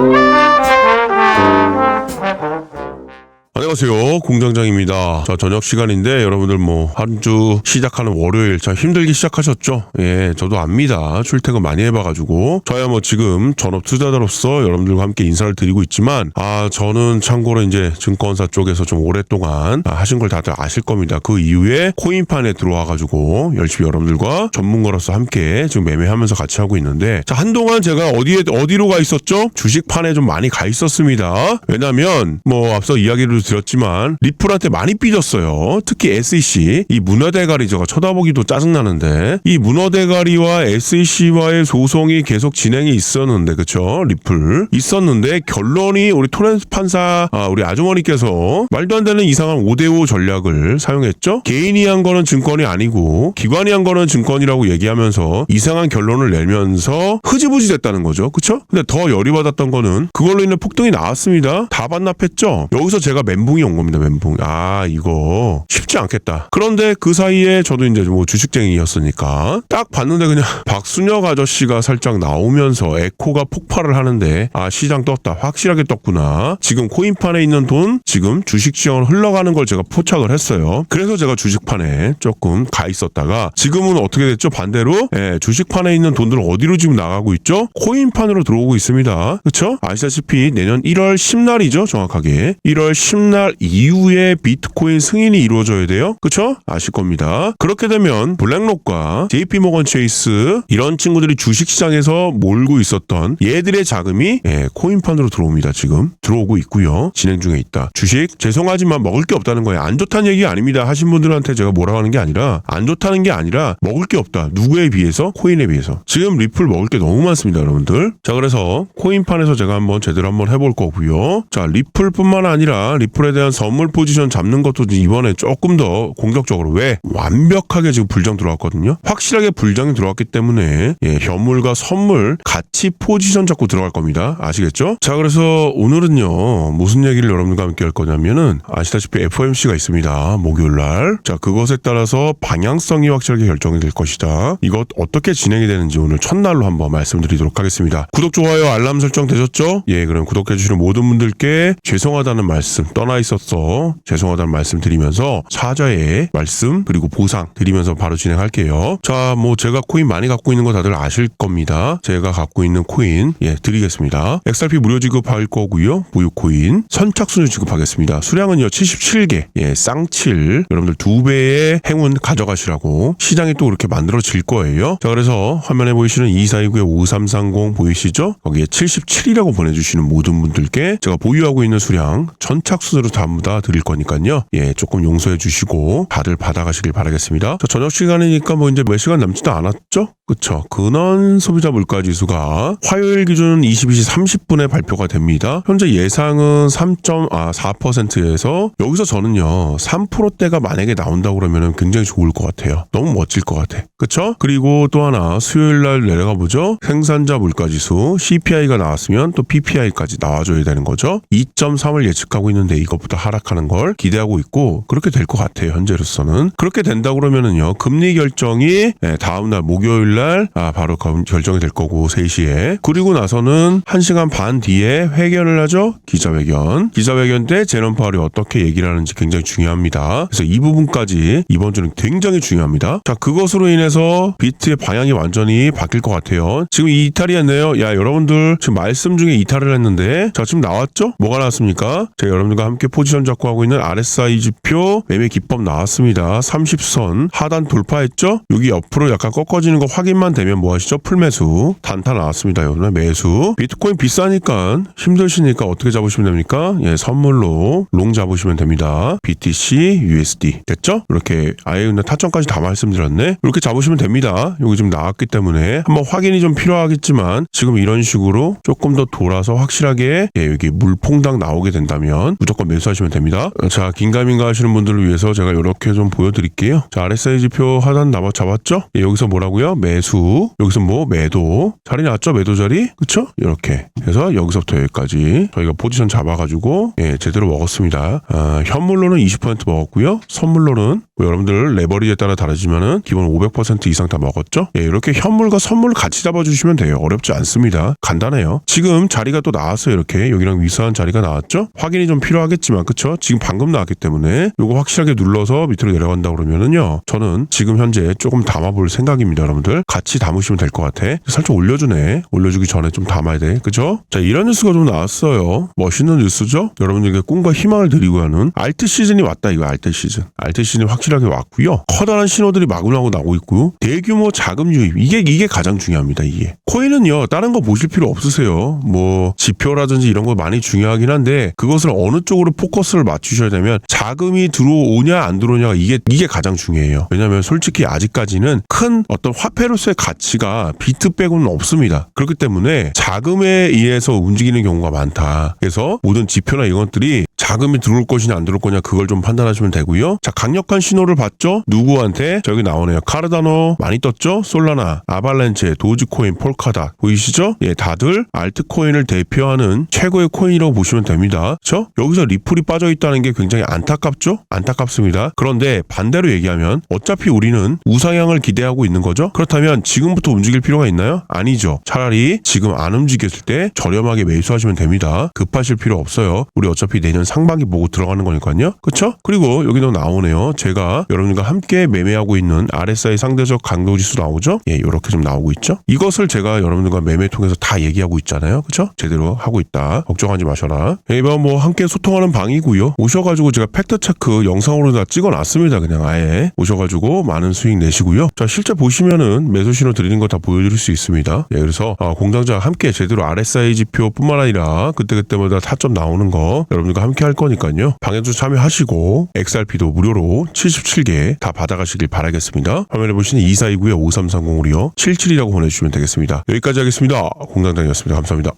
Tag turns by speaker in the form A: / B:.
A: Thank you. 안녕하세요. 공장장입니다. 자 저녁 시간인데 여러분들 뭐 한 주 시작하는 월요일 참 힘들기 시작하셨죠? 예 저도 압니다. 출퇴근 많이 해봐가지고. 저야 뭐 지금 전업 투자자로서 여러분들과 함께 인사를 드리고 있지만 아 저는 참고로 이제 증권사 쪽에서 좀 오랫동안 아, 하신 걸 다들 아실 겁니다. 그 이후에 코인판에 들어와가지고 열심히 여러분들과 전문가로서 함께 지금 매매하면서 같이 하고 있는데 자 한동안 제가 어디에 어디로 가 있었죠? 주식판에 좀 많이 가 있었습니다. 왜냐면 뭐 앞서 이야기를 드렸 지만 리플한테 많이 삐졌어요. 특히 SEC 이 문어대가리 저가 쳐다보기도 짜증나는데 이 문어대가리와 SEC와의 소송이 계속 진행이 있었는데 그쵸 리플 있었는데 결론이 우리 토렌스 판사 아, 우리 아주머니께서 말도 안 되는 이상한 5대5 전략을 사용했죠. 개인이 한 거는 증권이 아니고 기관이 한 거는 증권이라고 얘기하면서 이상한 결론을 내면서 흐지부지 됐다는 거죠. 그쵸? 근데 더 열이 받았던 거는 그걸로 인해 폭등이 나왔습니다. 다 반납했죠. 여기서 제가 멘붕 이 온 겁니다. 멘붕. 아 이거 쉽지 않겠다. 그런데 그 사이에 저도 이제 뭐 주식쟁이였으니까 딱 봤는데 그냥 박순혁 아저씨가 살짝 나오면서 에코가 폭발을 하는데 아 시장 떴다. 확실하게 떴구나. 지금 코인판에 있는 돈 지금 주식 시장으로 흘러가는 걸 제가 포착을 했어요. 그래서 제가 주식판에 조금 가 있었다가 지금은 어떻게 됐죠? 반대로 예, 주식판에 있는 돈들 어디로 지금 나가고 있죠? 코인판으로 들어오고 있습니다. 그렇죠? 아시다시피 내년 1월 10날이죠, 정확하게. 1월 10날 이후에 비트코인 승인이 이루어져야 돼요. 그렇죠? 아실 겁니다. 그렇게 되면 블랙록과 JP 모건 체이스 이런 친구들이 주식시장에서 몰고 있었던 얘들의 자금이 예, 코인판으로 들어옵니다. 지금 들어오고 있고요. 진행 중에 있다. 주식 죄송하지만 먹을 게 없다는 거예요. 안 좋다는 얘기 아닙니다. 하신 분들한테 제가 뭐라고 하는 게 아니라 안 좋다는 게 아니라 먹을 게 없다. 누구에 비해서? 코인에 비해서. 지금 리플 먹을 게 너무 많습니다, 여러분들. 자, 그래서 코인판에서 제가 한번 제대로 한번 해볼 거고요. 자, 리플뿐만 아니라 리플 에 대한 선물 포지션 잡는 것도 이번에 조금 더 공격적으로 왜 완벽하게 지금 불장 들어왔거든요. 확실하게 불장이 들어왔기 때문에 예, 현물과 선물 같이 포지션 잡고 들어갈 겁니다. 아시겠죠? 자, 그래서 오늘은요 무슨 얘기를 여러분과 함께 할 거냐면은 아시다시피 FOMC가 있습니다. 목요일 날. 자, 그것에 따라서 방향성이 확실하게 결정이 될 것이다. 이것 어떻게 진행이 되는지 오늘 첫날로 한번 말씀드리도록 하겠습니다. 구독, 좋아요, 알람 설정 되셨죠? 예, 그럼 구독해 주시는 모든 분들께 죄송하다는 말씀 떠나 있었어. 죄송하다는 말씀 드리면서 사자의 말씀 그리고 보상 드리면서 바로 진행할게요. 자, 뭐 제가 코인 많이 갖고 있는 거 다들 아실 겁니다. 제가 갖고 있는 코인 예 드리겠습니다. XRP 무료 지급할 거고요. 보유 코인 선착순을 지급하겠습니다. 수량은요 77개. 예 쌍칠 여러분들 두 배의 행운 가져가시라고 시장이 또 그렇게 만들어질 거예요. 자 그래서 화면에 보이시는 2429의 5330 보이시죠? 거기에 77이라고 보내주시는 모든 분들께 제가 보유하고 있는 수량 전착순 으로 전부 다 드릴 거니까요. 예 조금 용서해 주시고 다들 받아가시길 바라겠습니다. 자 저녁 시간이니까 뭐 이제 몇 시간 남지도 않았죠? 그쵸. 근원 소비자 물가 지수가 화요일 기준 22시 30분에 발표가 됩니다. 현재 예상은 3.4%에서 여기서 저는요 3%대가 만약에 나온다고 그러면 굉장히 좋을 것 같아요. 너무 멋질 것 같아. 그쵸? 그리고 또 하나 수요일 날 내려가 보죠. 생산자 물가 지수 CPI가 나왔으면 또 PPI까지 나와줘야 되는 거죠. 2.3을 예측하고 있는데 이것보다 하락하는 걸 기대하고 있고 그렇게 될 것 같아요. 현재로서는 그렇게 된다 그러면은요 금리 결정이 예, 다음 날 목요일 날 아, 바로 검- 결정이 될 거고 3시에 그리고 나서는 1시간 반 뒤에 회견을 하죠. 기자회견. 기자회견 때 제넌 파월이 어떻게 얘기를 하는지 굉장히 중요합니다. 그래서 이 부분까지 이번 주는 굉장히 중요합니다. 자, 그것으로 인해서 비트의 방향이 완전히 바뀔 것 같아요. 지금 이 이탈이 했네요. 야, 여러분들 지금 말씀 중에 이탈을 했는데 자, 지금 나왔죠? 뭐가 나왔습니까? 제가 여러분들과 함께 포지션 잡고 하고 있는 RSI 지표 매매 기법 나왔습니다. 30선 하단 돌파했죠? 여기 옆으로 약간 꺾어지는 거 확인 만 되면 뭐 하시죠? 풀매수 단타 나왔습니다. 여러분 매수 비트코인 비싸니까 힘드시니까 어떻게 잡으시면 됩니까? 예, 선물로 롱 잡으시면 됩니다. BTC, USD 됐죠? 이렇게 아예 그냥 타점까지 다 말씀드렸네. 이렇게 잡으시면 됩니다. 여기 좀 나왔기 때문에 한번 확인이 좀 필요하겠지만 지금 이런 식으로 조금 더 돌아서 확실하게 예, 여기 물퐁당 나오게 된다면 무조건 매수하시면 됩니다. 어, 자, 긴가민가 하시는 분들을 위해서 제가 이렇게 좀 보여드릴게요. 자, RSI 지표 하단 잡았죠? 예, 여기서 뭐라고요? 매 수. 여기서 뭐 매도. 자리 났죠? 매도 자리? 그쵸? 이렇게. 해서 여기서부터 여기까지 저희가 포지션 잡아가지고 예, 제대로 먹었습니다. 아, 현물로는 20% 먹었고요. 선물로는 뭐 여러분들 레버리지에 따라 다르지만은 기본 500% 이상 다 먹었죠? 예, 이렇게 현물과 선물을 같이 잡아주시면 돼요. 어렵지 않습니다. 간단해요. 지금 자리가 또 나왔어요. 이렇게 여기랑 위사한 자리가 나왔죠? 확인이 좀 필요하겠지만 그쵸? 지금 방금 나왔기 때문에 요거 확실하게 눌러서 밑으로 내려간다 그러면은요. 저는 지금 현재 조금 담아볼 생각입니다. 여러분들 같이 담으시면 될 것 같아. 살짝 올려주네. 올려주기 전에 좀 담아야 돼. 그죠? 자 이런 뉴스가 좀 나왔어요. 멋있는 뉴스죠? 여러분들에게 꿈과 희망을 드리고 하는 알트 시즌이 왔다 이거 알트 시즌. 알트 시즌이 확실하게 왔고요. 커다란 신호들이 마구마구 나오고 있고요. 대규모 자금 유입 이게 이게 가장 중요합니다. 이게 코인은요 다른 거 보실 필요 없으세요. 뭐 지표라든지 이런 거 많이 중요하긴 한데 그것을 어느 쪽으로 포커스를 맞추셔야 되면 자금이 들어오냐 안 들어오냐가 이게 이게 가장 중요해요. 왜냐하면 솔직히 아직까지는 큰 어떤 화폐로서의 가치가 비트 빼고는 없습니다. 그렇기 때문에 자금에 의해서 움직이는 경우가 많다. 그래서 모든 지표나 이런 것들이 자금이 들어올 것이냐 안 들어올 거냐 그걸 좀 판단하시면 되고요. 자 강력한 신호를 봤죠? 누구한테 저기 나오네요. 카르다노 많이 떴죠? 솔라나, 아발렌체, 도지코인, 폴카닷 보이시죠? 예, 다들 알트코인을 대표하는 최고의 코인이라고 보시면 됩니다. 그렇죠? 여기서 리플이 빠져 있다는 게 굉장히 안타깝죠? 안타깝습니다. 그런데 반대로 얘기하면 어차피 우리는 우상향을 기대하고 있는 거죠. 그렇다면 지금부터 움직일 필요가 있나요? 아니죠. 차라리 지금 안 움직였을 때 저렴하게 매수하시면 됩니다. 급하실 필요 없어요. 우리 어차피 내년 상 반기 보고 들어가는 거니까요. 그렇죠? 그리고 여기도 나오네요. 제가 여러분들과 함께 매매하고 있는 RSI 상대적 강도 지수 나오죠? 예, 이렇게 좀 나오고 있죠. 이것을 제가 여러분들과 매매 통해서 다 얘기하고 있잖아요. 그렇죠? 제대로 하고 있다. 걱정하지 마셔라. 예, 이번 뭐 함께 소통하는 방이고요. 오셔가지고 제가 팩트 체크 영상으로 다 찍어놨습니다. 그냥 아예 오셔가지고 많은 수익 내시고요. 자 실제 보시면은 매수 신호 드리는 거 다 보여드릴 수 있습니다. 예, 그래서 아, 공장장 함께 제대로 RSI 지표뿐만 아니라 그때 그때마다 타점 나오는 거 여러분들과 함께 할 거니까요. 방에도 참여하시고 XRP도 무료로 77개 다 받아가시길 바라겠습니다. 화면에 보시는 2429에 5330으로요. 77이라고 보내주시면 되겠습니다. 여기까지 하겠습니다. 공장장이었습니다. 감사합니다.